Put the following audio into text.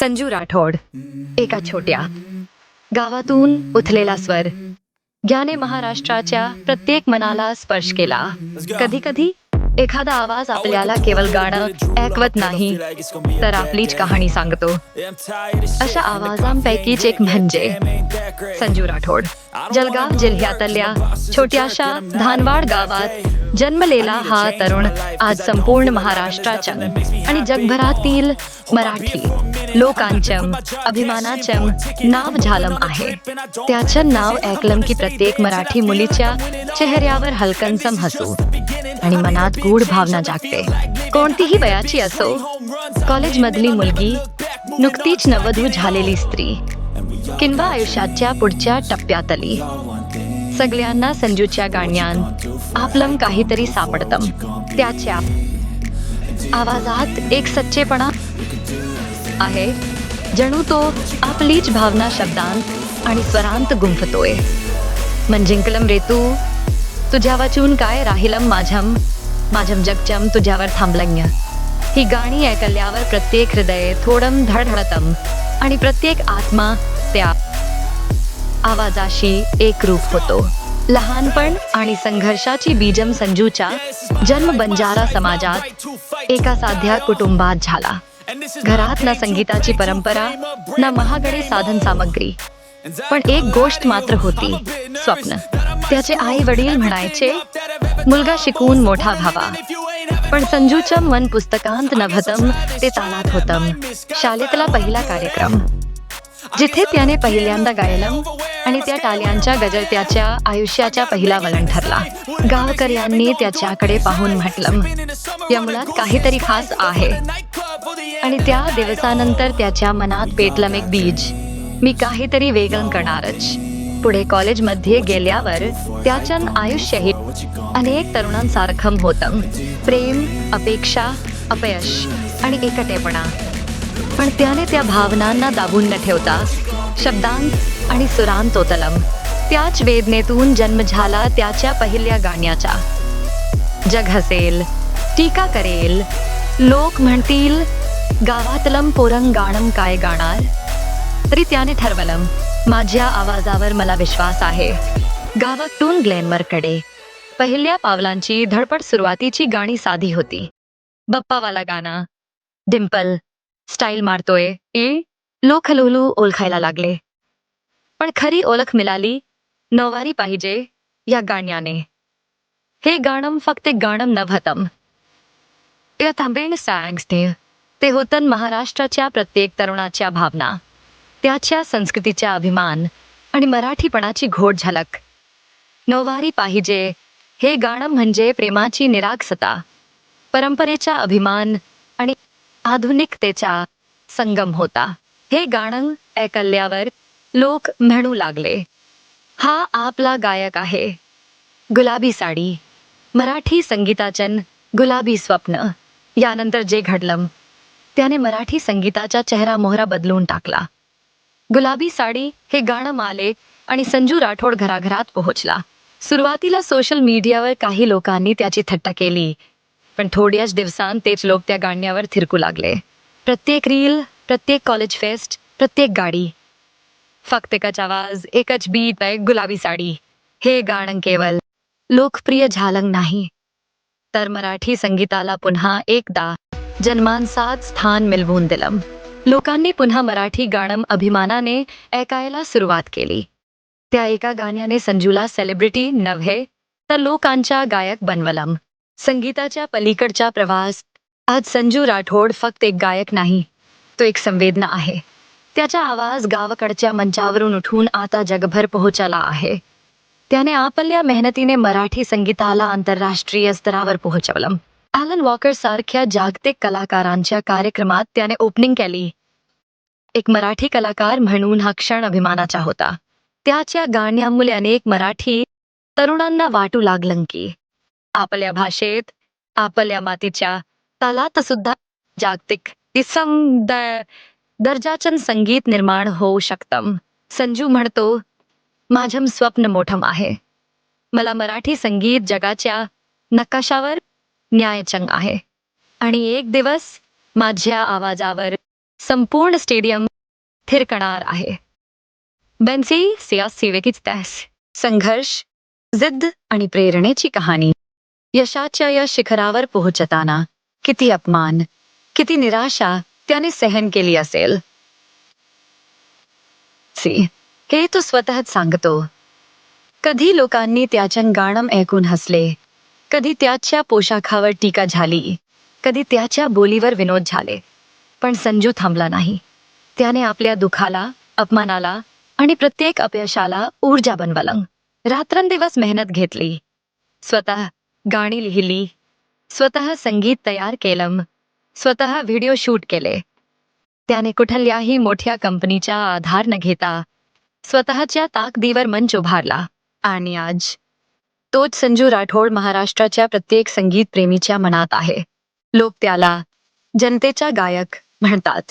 संजू राठोड एका छोट्या. गावातून उथलेला स्वर. ज्ञाने महाराष्ट्राच्या प्रत्येक मनाला स्पर्श केला. कधी कधी एखादा आवाज आपल्याला केवळ गाणं ऐकवत नाही तर आपलीच कहाणी सांगतो. अशा आवाजांपैकीच एक म्हणजे संजू राठोड. जलगाव जिल्ह्यातल्या छोट्याशा धानवाड गावात जन्मलेला हा तरुण आज संपूर्ण महाराष्ट्राच्या आणि जगभरातील मराठी लोकांच्या अभिमानाचं नाव झालम आहे. त्याचं नाव ऐकलं की प्रत्येक मराठी मुलीच्या चेहऱ्यावर हलकनसम हसू आणि मनात गूढ भावना जागते. कोणतीही वयाची असो कॉलेजमधली मुलगी नुकतीच नवधू झालेली स्त्री. किंवा आयुष्याच्या पुढच्या टप्प्यातली. सगळ्यांना संजूच्या गाण्यात आपलं काहीतरी सापडतं. त्याच्या आवाजात एक सच्चेपणा आहे. जणू तो आपलीच भावना शब्दांत आणि स्वरांत गुंफतोय. मन जिंकलम रेतू तुझ्या वाचून काय राहिलम माझम माझम जगचम तुझ्यावर थांबलंय ही गाणी ऐकल्यावर प्रत्येक हृदय थोडम धडधडतम आणि प्रत्येक आत्मा त्या आवाजाशी एकरूप होतो. लहानपण आणि संघर्षाची बीजम संजूच्या जन्म बंजारा समाजात एका साध्या कुटुंबात झाला. घरात ना संगीताची परंपरा ना महागडे साधन सामग्री. पण एक गोष्ट मात्र होती स्वप्न. त्याचे आई वडील म्हणायचे मुलगा शिकून मोठा व्हावा. पण संजूचं मन पुस्तकांत नभतम ते तालात होतम शाळेतला पहिला कार्यक्रम. जिथे त्याने पहिल्यांदा गायलं आणि त्या टाल्यांच्या गजर त्याच्या आयुष्याच्या पहिला वळण ठरला. गावकऱ्यांनी त्याच्याकडे पाहून म्हटलं या मुलात काहीतरी खास आहे. आणि त्या दिवसानंतर त्याच्या मनात पेटलं एक बीज. मी काहीतरी वेगळं करणारच. पुढे कॉलेजमध्ये गेल्यावर त्याच्या आयुष्यही अनेक तरुणांसारखं होतं. प्रेम अपेक्षा अपयश आणि एकटेपणा. पण त्याने त्या भावनांना दाबून न ठेवता शब्दांत आणि सुरांतोतलम त्याच वेदनेतून जन्म झाला त्याच्या पहिल्या गाण्याचा. जग हसेल टीका करेल लोक म्हणतील गावातलम पोरंग गाणं काय गाणार? तरी त्याने ठरवलं माझ्या आवाजावर मला विश्वास आहे. गावातून ग्लेनमरकडे पहिल्या पावलांची धडपड सुरुवातीची गाणी साधी होती. बप्पावाला गाणं डिम्पल स्टाईल मारतोय ए लोक हलुहलू ओळखायला लागले. पण खरी ओळख मिळाली नववारी पाहिजे या गाण्याने. हे गाणं फक्त गाणं नव्हतं. या थांबेन ते होतं महाराष्ट्राच्या प्रत्येक तरुणाच्या भावना. त्याच्या संस्कृतीचा अभिमान आणि मराठीपणाची घोट झलक. नववारी पाहिजे हे गाणं म्हणजे प्रेमाची निरागसता. परंपरेचा अभिमान आणि आधुनिकतेचा संगम होता. हे गाणं ऐकल्यावर लोक म्हणू लागले हा आपला गायक आहे. गुलाबी साडी. मराठी संगीताचन गुलाबी स्वप्न. यानंतर जे घडलं त्याने मराठी संगीताचा चेहरा मोहरा बदलून टाकला. गुलाबी साडी हे गाणं माले आणि संजू राठोड घराघरात पोहोचला. सुरुवातीला सोशल मीडियावर काही लोकांनी त्याची थट्टा केली पण थोड्याच दिवसांत तेच लोक त्या गाण्यावर थिरकू लागले. प्रत्येक रील प्रत्येक कॉलेज फेस्ट प्रत्येक गाडी. फक्त एकच आवाज एकच बीट एक गुलाबी साडी. हे गाणं केवळ लोकप्रिय झालं नाही. तर मराठी संगीताला पुन्हा एकदा जन्मांसात स्थान मिळवून दिलं. लोकांनी पुन्हा मराठी गाणं अभिमानाने ऐकायला सुरुवात केली. त्या एका गाण्याने संजूला सेलिब्रिटी नव्हे तर लोकांच्या गायक बनवलं संगीताच्या पलीकडचा प्रवास. आज संजू राठोड फक्त एक गायक नाही तो एक संवेदना आहे. त्याचा आवाज गावाकडच्या मंचावरून उठून आता जगभर पोहोचला आहे. त्याने आपल्या मेहनतीने मराठी संगीताला आंतरराष्ट्रीय स्तरावर पोहोचवलं. ॲलन वॉकर सारख्या जागतिक कलाकारांच्या कार्यक्रमात त्याने ओपनिंग केली. एक मराठी कलाकार म्हणून हा क्षण अभिमानाचा होता. त्याच्या गाण्यामुळे अनेक मराठी तरुणांना वाटू लागलं की आपल्या भाषेत आपल्या मातीच्या तालात सुद्धा जागतिक इसम दर्जाचं संगीत निर्माण होऊ शकतं. संजू म्हणतो माझं स्वप्न मोठं आहे. मला मराठी संगीत जगाच्या नकाशावर न्यायचंग आहे. आणि एक दिवस माझ्या आवाजावर संपूर्ण स्टेडियम थिरकणार आहे. बेन्सी सियासी सेवेकीच त्यास संघर्ष जिद्द आणि प्रेरणेची कहाणी. यशाच्या या शिखरावर पोहोचताना किती अपमान किती निराशा त्याने सहन केली असेल. सी. हे तो स्वतःच सांगतो. कधी लोकांनी त्याच्या गाणं ऐकून हसले. कधी त्याच्या पोशाखावर टीका झाली. कधी त्याच्या बोलीवर विनोद झाले. पण संजू थांबला नाही. त्याने आपल्या दुखाला अपमानाला आणि प्रत्येक अपयशाला ऊर्जा बनवलं. रात्रंदिवस मेहनत घेतली. स्वतः गाणी लिहिली. स्वतः संगीत तयार केलं. स्वतः व्हिडिओ शूट केले. त्याने कुठल्याही मोठ्या कंपनीचा आधार न घेता स्वतःच्या ताकदीवर मंच उभारला. आणि आज तोच संजू राठोड महाराष्ट्राच्या प्रत्येक संगीत प्रेमीच्या मनात आहे. लोक त्याला जनतेचा गायक म्हणतात.